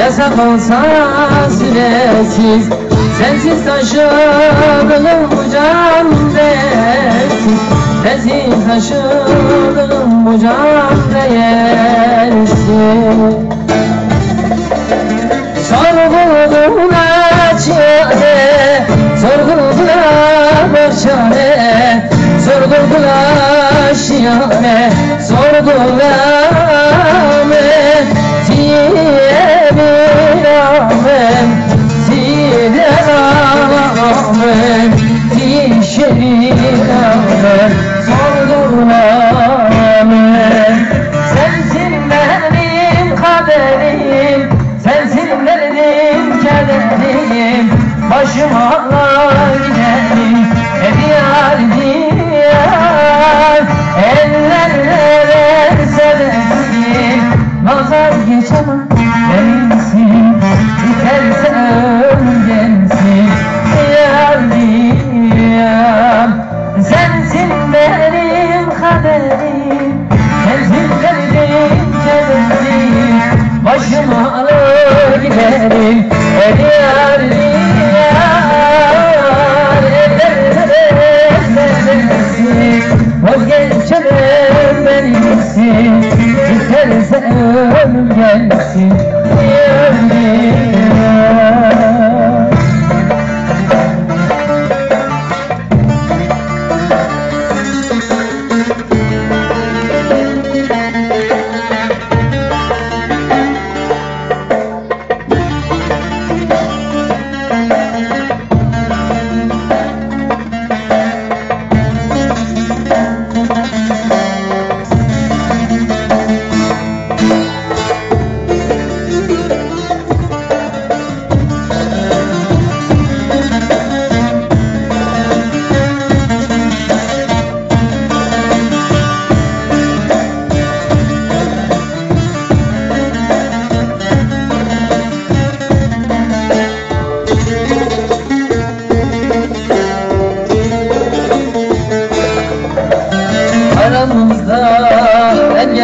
Yasak olsa süresiz Sensiz taşıdığım bu can değersiz Sensiz taşıdığım bu can değersiz Sorgulduğuna çare Sorgulduğuna başare Sorgulduğuna şiyane Sorgulduğuna Tiye amem Tiye amem Tiye şerir amem Sorgulduğuna Sensin benim kaderim Sensin benim kederim Başıma giderim Nancy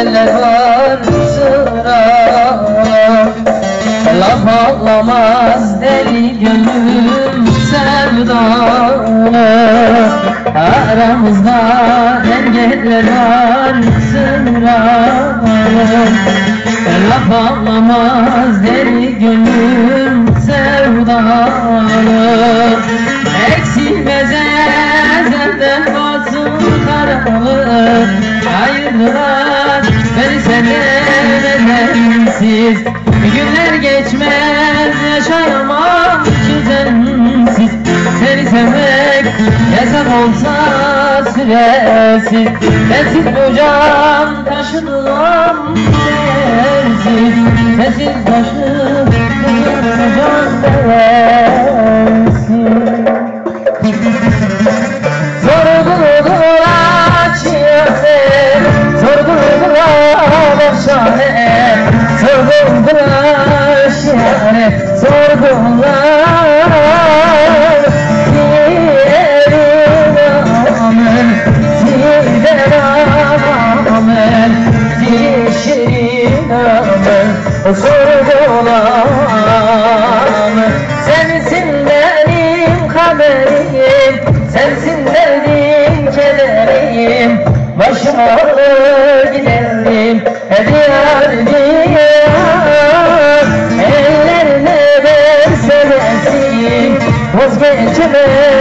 engeller var sıra Laf anlamaz deli gönlüm sevdalı Aramızda engeller var sıra Laf anlamaz deli gönlüm sevdalı edensiz Günler geçmez yaşayamam ki sensiz. Seni sevmek yasak olsa süresiz. Sensiz bu can taşıdığım değersiz Sensiz taşıdığım Sorgulduğuna Sensin benim kaderim Sensin benim kederim. Başıma alır giderim Hep Vazgeçemez